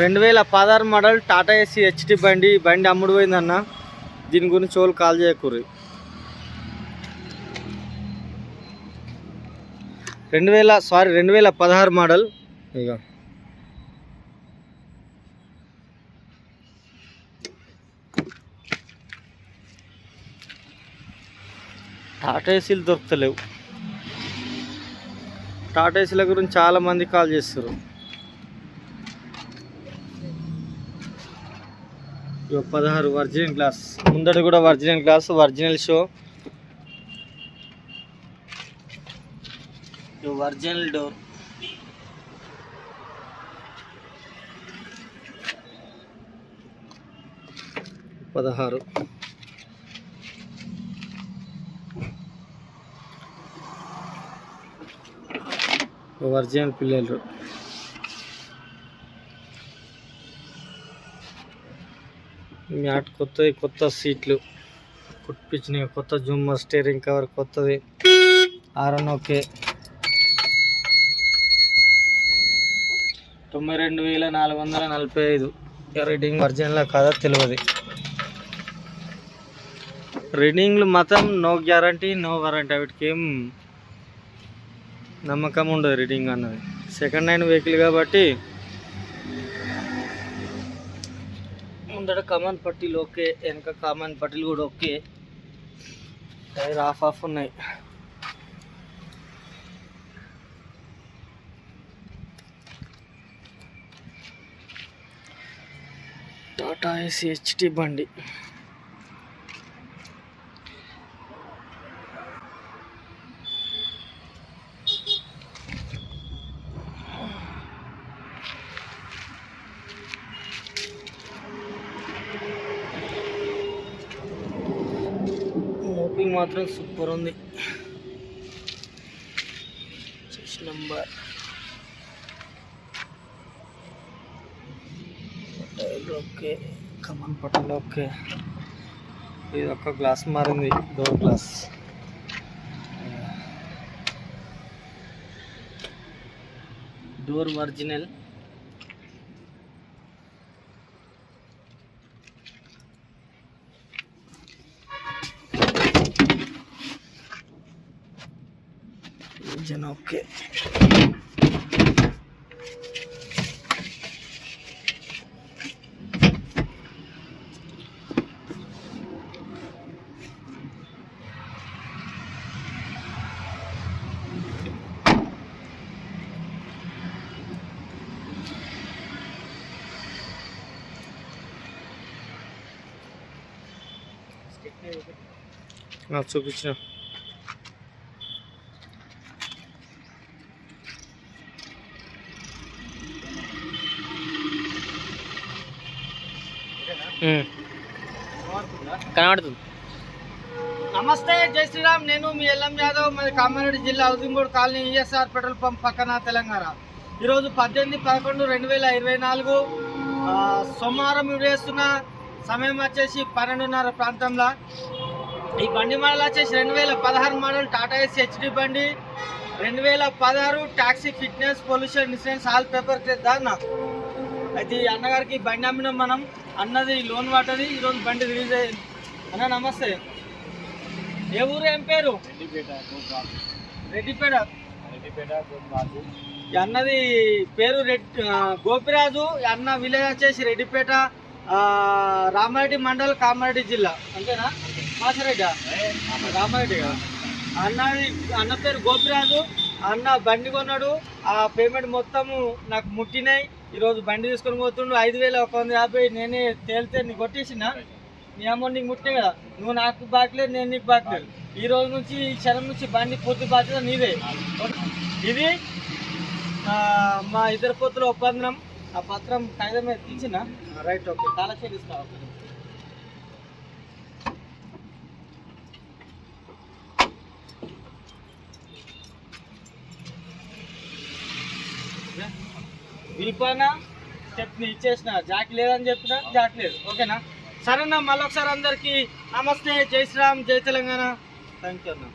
రెండు వేల పదహారు మోడల్ టాటా ఏసీ హెచ్డి బండి. బండి అమ్ముడు పోయిందన్న. దీని గురించి వాళ్ళు కాల్ చేయకూరి రెండు వేల సారీ రెండు వేల పదహారు మోడల్. ఇక టాటా ఏసీలు దొరుకుతలేవు. టాటా ఏసీల గురించి చాలా మంది కాల్ చేస్తారు పదహారు ఒరిజినల్ గ్లాస్ ముందట కూడా ఒరిజినల్ గ్లాస్ ఒరిజినల్ షో ఇగో ఒరిజినల్ డోర్ పదహారు. ఒరిజినల్ పిల్లలు. మ్యాట్ కొత్తది కొత్త సీట్లు. కుట్టించినవి కొత్త జుమ్మర్ స్టీరింగ్ కవర్ కొత్తది. ఆర్ఎన్ ఓకే తొంభై రెండు వేల నాలుగు వందల నలభై ఐదు. రీడింగ్ ఒరిజినల్ కాదా తెలియదు రీడింగ్లు మాత్రం నో గ్యారంటీ నో వారంటీ వాటికి ఏం నమ్మకం ఉండదు రీడింగ్ అన్నది. సెకండ్ హ్యాండ్ వెహికల్ కాబట్టి ముందర కామన్ పట్టీలు ఓకే వెనక కామన్ పట్టీలు కూడా ఓకే. టైర్ ఆఫ్ ఆఫ్ ఉన్నాయి. టాటా ఏసీ హెచ్టి బండి. మోపింగ్ మాత్రం సూపర్ ఉంది. నంబర్ టైర్లు ఓకే కమన్ పట్టలు ఓకే ఇది ఒక గ్లాస్ మారింది. Door glass door original engine okay చూపించిన కనబడుతుంది. నమస్తే జై శ్రీరామ్. నేను మీ ఎల్ఎం యాదవ్. మరి కామారెడ్డి జిల్లా ఉదింగూడు colony E S R petrol pump పక్కన తెలంగాణ. ఈరోజు పద్దెనిమిది పదకొండు రెండు వేల ఇరవై నాలుగు సోమవారం విడేస్తున్న సమయం వచ్చేసి పన్నెండున్నర ప్రాంతంలో. ఈ బండి మోడల్ వచ్చేసి రెండు వేల పదహారు మోడల్ టాటా ఎస్ హెచ్డి బండి రెండు వేల పదహారు taxi fitness pollution insurance all paper దాన్న అయితే ఈ అన్నగారికి బండి అమ్మినాం మనం. అన్నది లోన్ పడ్డది ఈరోజు బండి రిలీజ్ అయ్యింది. అన్న నమస్తే. ఏ ఊరు ఏం పేరు? రెడ్డిపేట ఈ అన్నది పేరు రెడ్ ఆ, గోపిరాజు అన్న విలేజ్ వచ్చేసి రెడ్డిపేట రామారెడ్డి మండల్ కామారెడ్డి జిల్లా. అంతేనా? మాసరెడ్డి రామారెడ్డి అన్నది అన్న పేరు గోపిరాజు అన్న బండి కొన్నాడు ఆ పేమెంట్ మొత్తము నాకు ముట్టినాయి. ఈరోజు బండి తీసుకొని పోతుండు ఐదు వేల ఒక వంద యాభై నేనే తేలితే నీకు కొట్టేసిన నీ అమౌంట్ నీకు ముట్టే కదా? నువ్వు నాకు బాకలేదు నేను నీకు బాకలేదు ఈ రోజు నుంచి ఈ క్షణం నుంచి బండి పూర్తి బాధ్యత నీదే. ఇది మా ఇద్దరు పొత్తుల ఒప్పందం. ఆ పత్రం కాగితం మీద తీసిన? Right okay. చెల్లిస్తా ఓకే. దిల్పానా స్టెప్ని ఇచ్చేసిన. జాక్ లేదని చెప్పిన జాక్ లేదు. ఓకేనా? సరేనా? మళ్ళొకసారి అందరికీ నమస్తే. జై శ్రీరామ్ జై తెలంగాణ. థ్యాంక్ యూ అన్నా.